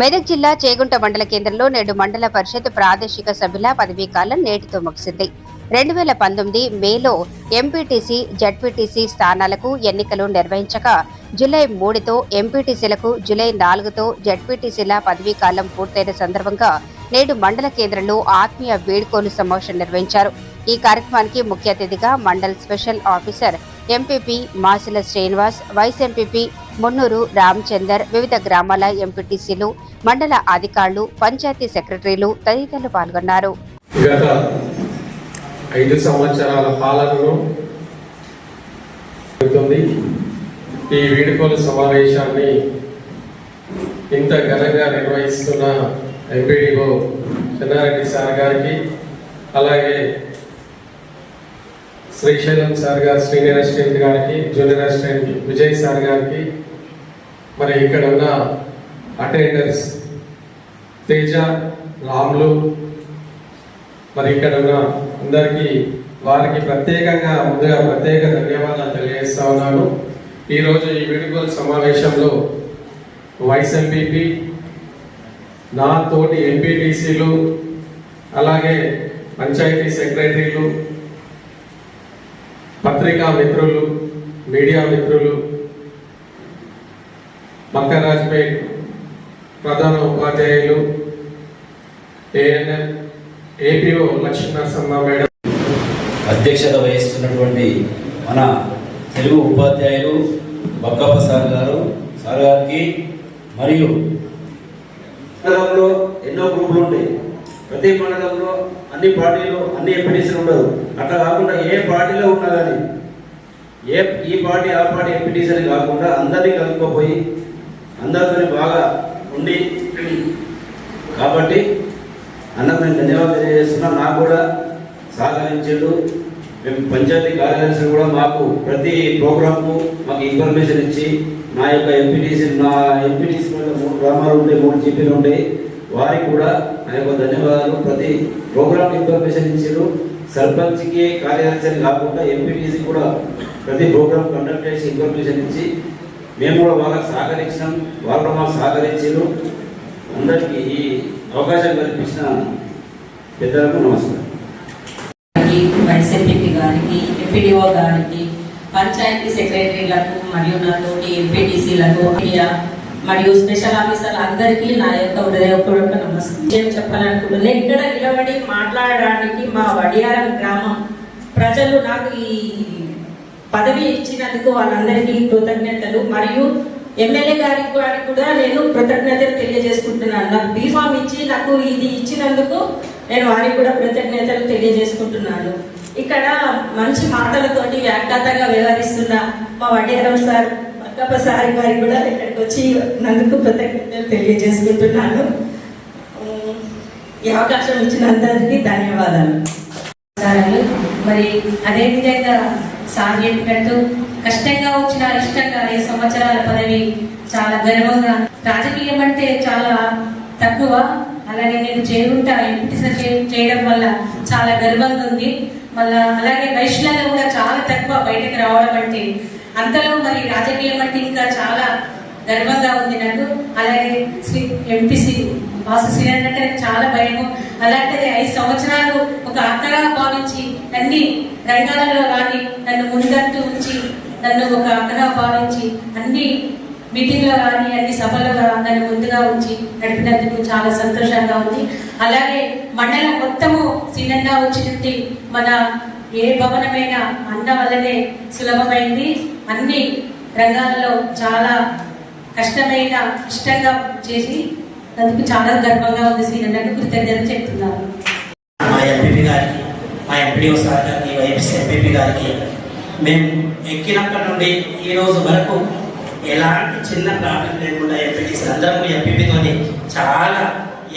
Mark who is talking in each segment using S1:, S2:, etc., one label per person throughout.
S1: మెదక్ జిల్లా చేగుంట మండల కేంద్రంలో నేడు మండల పరిషత్ ప్రాదేశిక సభ్యుల పదవీ కాలం నేటితో ముగిసింది. రెండు వేల పంతొమ్మిది మేలో ఎంపీటీసీ జడ్పీటీసీ స్థానాలకు ఎన్నికలు నిర్వహించగా జూలై మూడుతో ఎంపీటీసీలకు జూలై నాలుగుతో జడ్పీటీసీల పదవీ కాలం పూర్తయిన సందర్భంగా నేడు మండల కేంద్రంలో ఆత్మీయ వేడుకోలు సమావేశం నిర్వహించారు. ఈ కార్యక్రమానికి ముఖ్య అతిథిగా mandal special officer MPP Masila Srinivas vice MPP Munnuru Ramachandar వివిధ గ్రామాల ఎంపీటీసీలు మండల అధికారులు పంచాయతీ సెక్రటరీలు తదితరులు పాల్గొన్నారు.
S2: గత ఐదు సంవత్సరాల పాలనలో ఈ వీడుకోలు సమావేశాన్ని ఇంత ఘనంగా నిర్వహిస్తున్న ఎంపీడీఓ చెన్నారెడ్డి సార్ గారికి అలాగే శ్రీశైలం సార్ గారు సీనియర్ అసిస్టెంట్ గారికి జూనియర్ అసిస్టెంట్ విజయ్ సార్ గారికి మరి ఇక్కడ ఉన్న అటెండర్స్ తేజ రాములు మరి ఇక్కడ ఉన్న అందరికీ వారికి ప్రత్యేకంగా ముందుగా ప్రత్యేక ధన్యవాదాలు తెలియజేస్తా ఉన్నాను. ఈరోజు ఈ వేడుకల సమావేశంలో వైస్ ఎంపీపీ నా తోటి ఎంపీటీసీలు అలాగే పంచాయతీ సెక్రటరీలు పత్రికా మిత్రులు మీడియా మిత్రులు మక్కరాజ్పేట్ ప్రధాన ఉపాధ్యాయులు ఏఎన్ఎం ఏపీఓ లక్ష్మీనరసింహ మేడం.
S3: అధ్యక్షత వహిస్తున్నటువంటి మన తెలుగు ఉపాధ్యాయులు బక్కప్ప సార్ గారు సార్ గారికి మరియు మండలంలో ఎన్నో గ్రూపులు ఉంటాయి. ప్రతి మండలంలో అన్ని పార్టీలు అన్ని ఎంపీటీసీలు ఉండదు అట్లా కాకుండా ఏ పార్టీలో ఉన్నా కానీ ఏ ఈ పార్టీ ఆ పార్టీ ఎంపీటీసీలు కాకుండా అందరినీ కలుపుకోపోయి అందరితో బాగా ఉండి కాబట్టి అన్నకు నేను ధన్యవాదాలు తెలియజేస్తున్నాం. నాకు కూడా సహకరించాడు మేము పంచాయతీ కార్యదర్శులు కూడా మాకు ప్రతి ప్రోగ్రాంకు మాకు ఇన్ఫర్మేషన్ ఇచ్చి నా యొక్క ఎంపీటీసీ నా ఎంపీటీసీ మూడు గ్రామాలు ఉండే మూడు జీపీలు ఉండే వారికి కూడా నా యొక్క ధన్యవాదాలు. ప్రతి ప్రోగ్రామ్ ఇన్ఫర్మేషన్ ఇచ్చారు సర్పంచ్కి కార్యదర్శిని కాకుండా ఎంపీటీసీ కూడా ప్రతి ప్రోగ్రామ్ కండక్ట్ చేసి ఇన్ఫర్మేషన్ ఇచ్చి మేము కూడా వాళ్ళకి సహకరించినాం వాళ్ళు మాకు సహకరించారు అందరికీ ఈ అవకాశం కల్పించిన పెద్దలకు నమస్కారం.
S4: వైసీపీకి గారికి ఎంపీడీఓ గారికి పంచాయతీ సెక్రటరీలకు మరియు నాతోటి ఎంపీటీసీలకు మరియు స్పెషల్ ఆఫీసర్ అందరికీ నా యొక్క హృదయపూర్వక నమస్కారం. ఏం చెప్పాలనుకుంటున్నాను ఇక్కడ నిలబడి మాట్లాడడానికి మా వడియారం గ్రామం ప్రజలు నాకు ఈ పదవి ఇచ్చినందుకు వాళ్ళందరికీ కృతజ్ఞతలు. మరియు ఎమ్మెల్యే గారికి గారికి కూడా నేను కృతజ్ఞతలు తెలియజేసుకుంటున్నాను. నాకు బీఫామ్ ఇచ్చి నాకు ఇది ఇచ్చినందుకు నేను వారికి కూడా కృతజ్ఞతలు తెలియజేసుకుంటున్నాను. ఇక్కడ మంచి మాటలతోటి వ్యాఖ్యాతంగా వ్యవహరిస్తున్న మా వడ్డేరం సార్ పక్కప్ప సార్ గారికి కూడా ఇక్కడికి వచ్చి నందుకు కృతజ్ఞతలు తెలియజేసుకుంటున్నాను. ఈ అవకాశం ఇచ్చినందరికీ ధన్యవాదాలు.
S5: సార్లు మరి అదే విధంగా సార్ చెప్పినట్టు కష్టంగా వచ్చిన ఇష్టంగా ఈ సంవత్సరాల పదవి చాలా గర్వంగా రాజకీయం అంటే చాలా తక్కువ. అలాగే నేను చేరుంటా ఎంపీటీసీ చేయడం వల్ల చాలా గర్వంగా ఉంది. మళ్ళా అలాగే వైశ్యులలో కూడా చాలా తక్కువ బయటకు రావడం అంటే అంతలో మరి రాజకీయం అంటే ఇంకా చాలా గర్వంగా ఉంది నాకు. అలాగే ఎంపీసీ వాసు శ్రీనాథ్ అంటే చాలా భయము. అలాంటిది ఐదు సంవత్సరాలు ఒక అక్కగా భావించి అన్ని రంగాలలో కానీ నన్ను ముందంటూ ఉంచి నన్ను ఒక అక్కగా భావించి అన్ని మీటింగ్లో కానీ అన్ని సభల్లో నన్ను ముందుగా ఉంచి నడిపినందుకు చాలా సంతోషంగా ఉంది. అలాగే మండలం మొత్తము సీనంగా వచ్చినట్టు మన ఏ భవనమైనా అన్న వల్లనే సులభమైంది. అన్ని రంగాల్లో చాలా కష్టమైన ఇష్టంగా చేసి అందుకు చాలా గర్వంగా ఉంది సీనన్నకు కృతజ్ఞత చెప్తున్నాను
S6: మా ఎంపీపీ గారికి మా ఎంపీడీఓ సార్ గారికి వైఎస్ ఎంపీపీ గారికి మేము ఎక్కినప్పటి నుండి ఈ రోజు వరకు ఎలాంటి చిన్న ప్రాబ్లం లేకుండా ఎంపీటీసీ అందరము ఎంపీపీతోని చాలా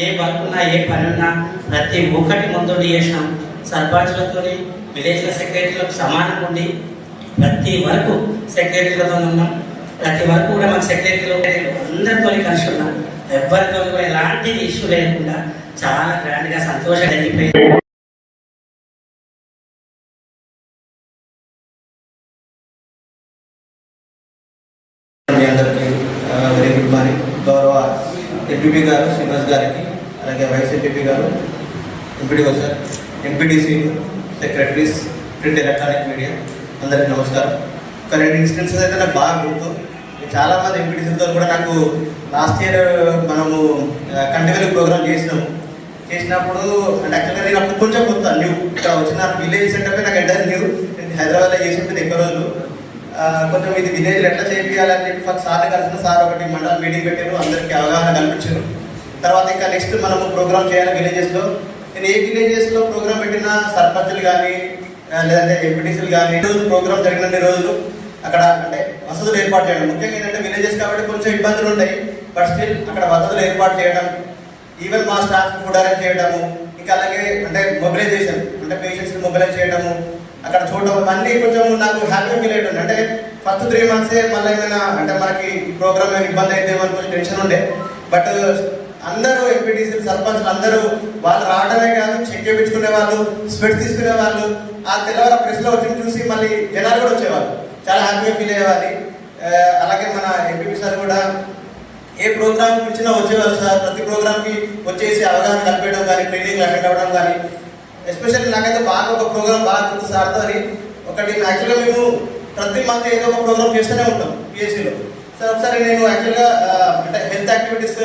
S6: ఏ వర్క్ ఉన్నా ఏ పని ఉన్నా ప్రతి ఒక్కటి ముందుండి చేసినాం. సర్పంచ్లతోని విలేజ్ల సెక్రటరీలకు సమానం ఉండి ప్రతి వరకు సెక్రటరీలతో ఉన్నాం. ప్రతి వరకు కూడా మాకు సెక్రటరీలు అందరితో కలిసి ఉన్నాం. ఎవరితో కూడా ఎలాంటి ఇష్యూ లేకుండా చాలా గ్రాండ్గా సంతోషంగా జరిగిపోయింది
S7: అందరికీ వెరీ గుడ్ మార్నింగ్ గౌరవ ఎంపీపీ గారు శ్రీనివాస్ గారికి అలాగే వైస్ ఎంపీపీ గారు MPDO sir MPTC secretaries print electronic media అందరికీ నమస్కారం. కరెంట్ రెండు ఇన్స్టెన్సెస్ అయితే నాకు బాగా గుర్తు. చాలా మంది ఎంపీటీసీలతో కూడా నాకు లాస్ట్ ఇయర్ మనము కంటిన్యూ ప్రోగ్రామ్ చేసినాము. చేసినప్పుడు అంటే యాక్చువల్గా నేను అప్పుడు కొంచెం కొత్త న్యూ ఇక్కడ వచ్చిన విలేజ్ సెంటర్ నాకు ఎంటర్ న్యూ నేను హైదరాబాద్లో చేసి ఉంటుంది ఎక్కువ రోజులు కొంచెం ఇది విలేజ్ ఎట్లా చేయాలని చెప్పి ఫస్ట్ సార్ కలిసిన సార్ ఒకటి మండలం మీటింగ్ పెట్టారు అందరికీ అవగాహన కల్పించారు. తర్వాత ఇంకా నెక్స్ట్ మనము ప్రోగ్రామ్ చేయాలి విలేజెస్లో నేను ఏ విలేజెస్లో ప్రోగ్రామ్ పెట్టినా సర్పంచులు కానీ లేదంటే ఎంపీటీసీలు కానీ రోజు ప్రోగ్రామ్ జరిగినన్ని రోజులు అక్కడ అంటే వసతులు ఏర్పాటు చేయడం. ముఖ్యంగా ఏంటంటే విలేజెస్ కాబట్టి కొంచెం ఇబ్బందులు ఉంటాయి. బట్ స్టిల్ అక్కడ వసతులు ఏర్పాటు చేయడం ఈవెన్ మా స్టాఫ్ ఫుడ్ అరేంజ్ చేయడము ఇంకా అలాగే అంటే మొబిలైజేషన్ అంటే పేషెంట్స్ మొబిలైజ్ చేయడము అక్కడ చూడడం అన్నీ కొంచెం నాకు హ్యాపీ ఫీల్ అవుతుంది అంటే ఫస్ట్ త్రీ మంత్సే మళ్ళీ ఏమైనా అంటే మనకి ఈ ప్రోగ్రామ్ ఏమైనా ఇబ్బంది అయితే కొంచెం టెన్షన్ ఉండే. బట్ అందరూ ఎంపీటీసీ సర్పంచ్లు అందరూ వాళ్ళు రావడమే కాదు చెక్ చేయించుకునే వాళ్ళు స్పెట్స్ తీసుకునే వాళ్ళు ఆ తెల్లవారు ప్రెస్లో వచ్చి చూసి మళ్ళీ జనాలు కూడా వచ్చేవాళ్ళు. చాలా హ్యాపీగా ఫీల్ అయ్యేవాడి అలాగే మన ఎంపీపీ సార్ కూడా ఏ ప్రోగ్రామ్ వచ్చినా వచ్చేవారు సార్. ప్రతి ప్రోగ్రామ్కి వచ్చేసి అవగాహన కల్పించడం కానీ ట్రైనింగ్ అటెండ్ అవ్వడం కానీ ఎస్పెషల్లీ నాకైతే బాగా ఒక ప్రోగ్రామ్ బాగా గుర్తు సార్తో అని ఒకటి యాక్చువల్గా మేము ప్రతి మంత్ ఏదో ఒక ప్రోగ్రామ్ చేస్తూనే ఉంటాం పిఎస్సిలో. సార్ ఒకసారి నేను యాక్చువల్గా అంటే హెల్త్ యాక్టివిటీస్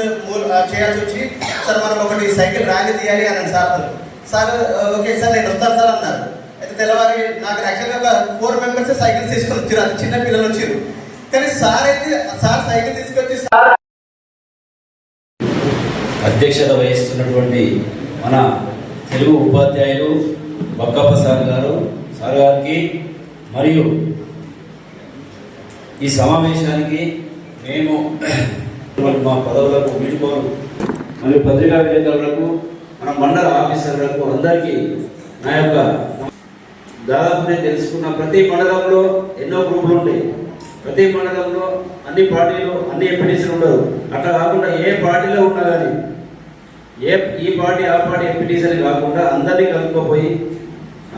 S7: చేయాల్సి వచ్చి సార్ మనం ఒకటి సైకిల్ ర్యాలీ తీయాలి అని సార్. సార్ ఓకే సార్ నేను వస్తాను సార్ అన్నారు. తెల్లవారి నాకు యాక్చువల్గా ఒక ఫోర్ మెంబర్స్ సైకిల్ తీసుకొని వచ్చారు అది చిన్న పిల్లలు వచ్చారు. కానీ సార్ అయితే సార్ సైకిల్ తీసుకొచ్చి సార్
S3: అధ్యక్షత వహిస్తున్నటువంటి మన తెలుగు ఉపాధ్యాయులు బక్కప్ప సార్ గారు సార్ గారికి మరియు ఈ సమావేశానికి మేము మా పదవులకు వీడుకోలు మరియు పత్రికా విలేకరులకు మన మండల ఆఫీసర్లకు అందరికీ నా యొక్క దాదాపు నేను తెలుసుకున్న ప్రతి మండలంలో ఎన్నో గ్రూపులు ఉంటాయి. ప్రతి మండలంలో అన్ని పార్టీలు అన్ని ఎంపీటీసీలు ఉండరు. అట్లా కాకుండా ఏ పార్టీలో ఉన్నా కానీ ఏ ఈ పార్టీ ఆ పార్టీ ఎంపీటీసీ అని కాకుండా అందరినీ కలుపుకోపోయి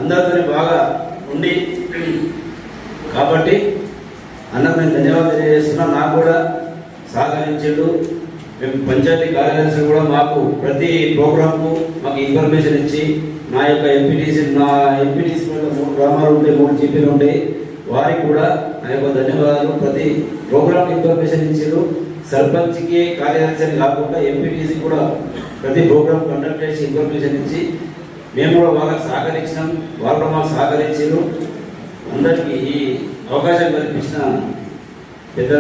S3: అందరితో బాగా ఉండి కాబట్టి అన్న మేము ధన్యవాదాలు తెలియజేస్తున్నాం. నాకు కూడా సహకరించాడు. మేము పంచాయతీ కార్యదర్శి కూడా మాకు ప్రతి ప్రోగ్రాంకు మాకు ఇన్ఫర్మేషన్ ఇచ్చి నా యొక్క ఎంపీటీసీ నా ఎంపీటీసీ మూడు గ్రామాలు ఉంటాయి మూడు జీపీలు ఉంటాయి వారికి కూడా నా యొక్క ధన్యవాదాలు. ప్రతి ప్రోగ్రామ్ ఇన్ఫర్మేషన్ ఇచ్చారు సర్పంచ్కి కార్యదర్శిని కాకుండా ఎంపీటీసీ కూడా ప్రతి ప్రోగ్రామ్ కండక్ట్ చేసి ఇన్ఫర్మేషన్ ఇచ్చి మేము కూడా వాళ్ళకి సహకరించినాం వాళ్ళు మాకు సహకరించారు. అందరికీ ఈ అవకాశం కల్పించిన పెద్ద